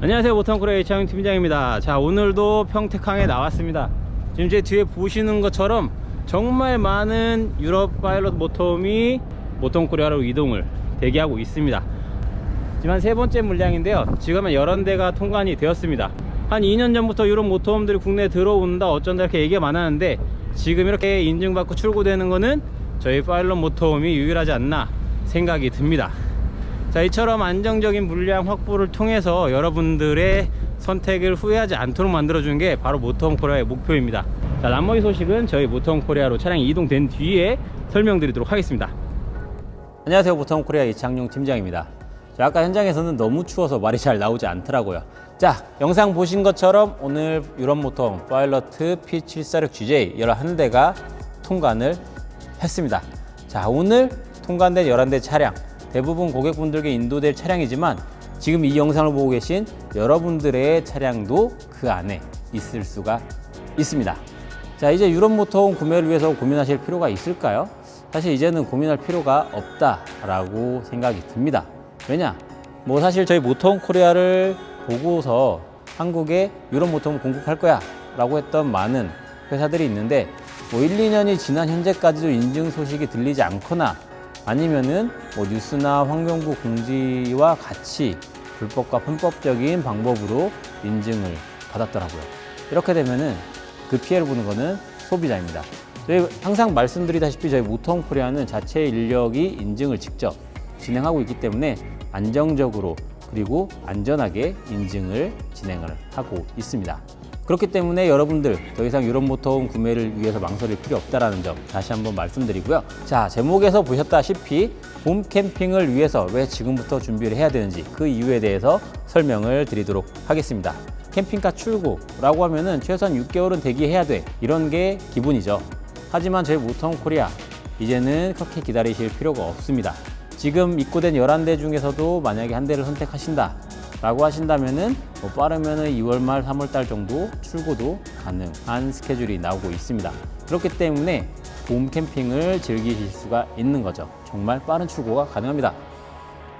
안녕하세요. 모턴코리아 이창훈 팀장입니다. 자 오늘도 평택항에 나왔습니다. 지금 제 뒤에 보시는 것처럼 정말 많은 유럽 파일럿 모텀이 모턴코리아로 이동을 대기하고 있습니다. 한세 번째 물량인데요. 지금은 여러 대가 통관이 되었습니다. 한 2년 전부터 유럽 모터홈들이 국내에 들어온다 어쩐다 이렇게 얘기가 많았는데 지금 이렇게 인증받고 출고되는 거는 저희 파일럿 모터홈이 유일하지 않나 생각이 듭니다 자 이처럼 안정적인 물량 확보를 통해서 여러분들의 선택을 후회하지 않도록 만들어 주는 게 바로 모터홈 코리아의 목표입니다. 자 나머지 소식은 저희 모터홈 코리아로 차량이 이동된 뒤에 설명드리도록 하겠습니다. 안녕하세요. 모터홈 코리아 이창용 팀장입니다. 자, 아까 현장에서는 너무 추워서 말이 잘 나오지 않더라고요. 자 영상 보신 것처럼 오늘 유럽 모터홈 파일러트 P746GJ 11대가 통관을 했습니다. 자 오늘 통관된 11대 차량 대부분 고객분들께 인도될 차량이지만 지금 이 영상을 보고 계신 여러분들의 차량도 그 안에 있을 수가 있습니다. 자, 이제 유럽 모터홈 구매를 위해서 고민하실 필요가 있을까요? 사실 이제는 고민할 필요가 없다라고 생각이 듭니다. 왜냐? 뭐 사실 저희 모터홈 코리아를 보고서 한국에 유럽 모터홈 공급할 거야 라고 했던 많은 회사들이 있는데 뭐 1, 2년이 지난 현재까지도 인증 소식이 들리지 않거나 아니면은 뭐 뉴스나 환경부 공지와 같이 불법과 편법적인 방법으로 인증을 받았더라고요. 이렇게 되면은 그 피해를 보는 거는 소비자입니다. 저희 항상 말씀드리다시피 저희 모터홈 코리아는 자체 인력이 인증을 직접 진행하고 있기 때문에 안정적으로 그리고 안전하게 인증을 진행을 하고 있습니다. 그렇기 때문에 여러분들 더 이상 유럽 모터홈 구매를 위해서 망설일 필요 없다라는 점 다시 한번 말씀드리고요. 자, 제목에서 보셨다시피 봄 캠핑을 위해서 왜 지금부터 준비를 해야 되는지 그 이유에 대해서 설명을 드리도록 하겠습니다. 캠핑카 출고라고 하면은 최소한 6개월은 대기해야 돼. 이런 게 기본이죠. 하지만 저희 모터홈 코리아 이제는 그렇게 기다리실 필요가 없습니다. 지금 입고된 11대 중에서도 만약에 한 대를 선택하신다 라고 하신다면은 뭐 빠르면은 2월 말 3월 달 정도 출고도 가능한 스케줄이 나오고 있습니다. 그렇기 때문에 봄 캠핑을 즐기실 수가 있는 거죠. 정말 빠른 출고가 가능합니다.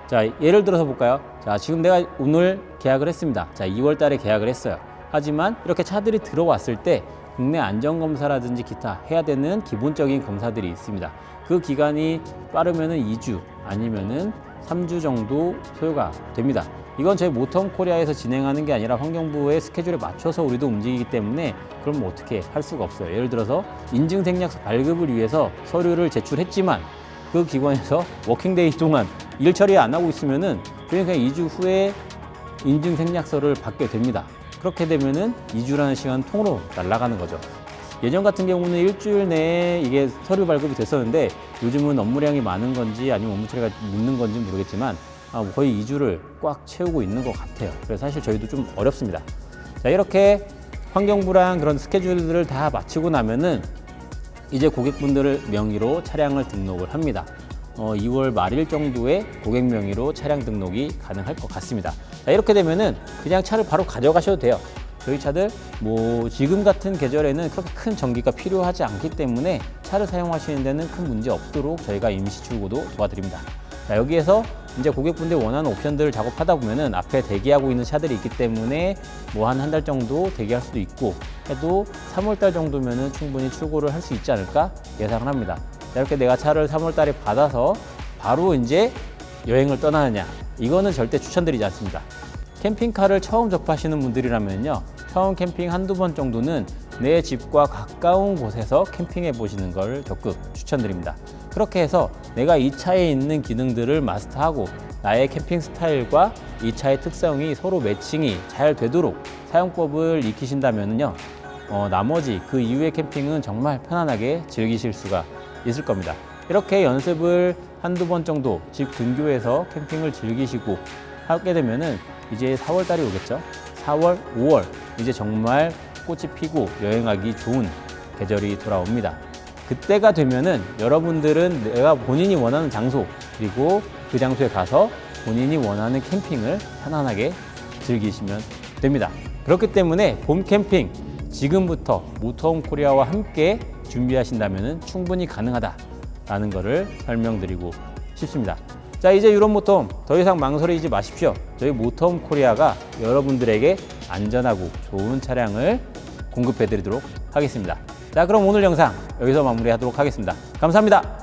자, 예를 들어서 볼까요? 자, 지금 내가 오늘 계약을 했습니다. 자, 2월 달에 계약을 했어요. 하지만 이렇게 차들이 들어왔을 때 국내 안전검사라든지 기타 해야 되는 기본적인 검사들이 있습니다. 그 기간이 빠르면은 2주 아니면은 3주 정도 소요가 됩니다. 이건 저희 모텀 코리아에서 진행하는 게 아니라 환경부의 스케줄에 맞춰서 우리도 움직이기 때문에 그럼 뭐 어떻게 할 수가 없어요. 예를 들어서 인증 생략서 발급을 위해서 서류를 제출했지만 그 기관에서 워킹데이 동안 일 처리 안 하고 있으면은 그러니까 2주 후에 인증 생략서를 받게 됩니다. 그렇게 되면은 2주라는 시간 통으로 날아가는 거죠. 예전 같은 경우는 일주일 내에 이게 서류 발급이 됐었는데 요즘은 업무량이 많은 건지 아니면 업무 처리가 늦는 건지 모르겠지만 거의 2주를 꽉 채우고 있는 것 같아요. 그래서 사실 저희도 좀 어렵습니다. 자, 이렇게 환경부랑 그런 스케줄들을 다 마치고 나면은 이제 고객분들을 명의로 차량을 등록을 합니다. 어, 2월 말일 정도에 고객 명의로 차량 등록이 가능할 것 같습니다. 자, 이렇게 되면은 그냥 차를 바로 가져가셔도 돼요. 저희 차들 뭐 지금 같은 계절에는 그렇게 큰 전기가 필요하지 않기 때문에 차를 사용하시는 데는 큰 문제 없도록 저희가 임시 출고도 도와드립니다. 자, 여기에서 이제 고객분들 원하는 옵션들을 작업하다 보면은 앞에 대기하고 있는 차들이 있기 때문에 뭐 한 한 달 정도 대기할 수도 있고 해도 3월 달 정도면은 충분히 출고를 할 수 있지 않을까 예상을 합니다. 자, 이렇게 내가 차를 3월 달에 받아서 바로 이제 여행을 떠나느냐 이거는 절대 추천드리지 않습니다. 캠핑카를 처음 접하시는 분들이라면요. 처음 캠핑 한두 번 정도는 내 집과 가까운 곳에서 캠핑해 보시는 걸 적극 추천드립니다. 그렇게 해서 내가 이 차에 있는 기능들을 마스터하고 나의 캠핑 스타일과 이 차의 특성이 서로 매칭이 잘 되도록 사용법을 익히신다면요. 어, 나머지 그 이후의 캠핑은 정말 편안하게 즐기실 수가 있을 겁니다. 이렇게 연습을 한두 번 정도 집 근교에서 캠핑을 즐기시고 하게 되면은 이제 4월 달이 오겠죠. 4월, 5월 이제 정말 꽃이 피고 여행하기 좋은 계절이 돌아옵니다. 그때가 되면은 여러분들은 내가 본인이 원하는 장소 그리고 그 장소에 가서 본인이 원하는 캠핑을 편안하게 즐기시면 됩니다. 그렇기 때문에 봄 캠핑 지금부터 모터홈 코리아와 함께 준비하신다면 충분히 가능하다라는 것을 설명드리고 싶습니다. 자 이제 유럽 모터홈 더 이상 망설이지 마십시오. 저희 모터홈 코리아가 여러분들에게 안전하고 좋은 차량을 공급해드리도록 하겠습니다. 자, 그럼 오늘 영상 여기서 마무리하도록 하겠습니다. 감사합니다.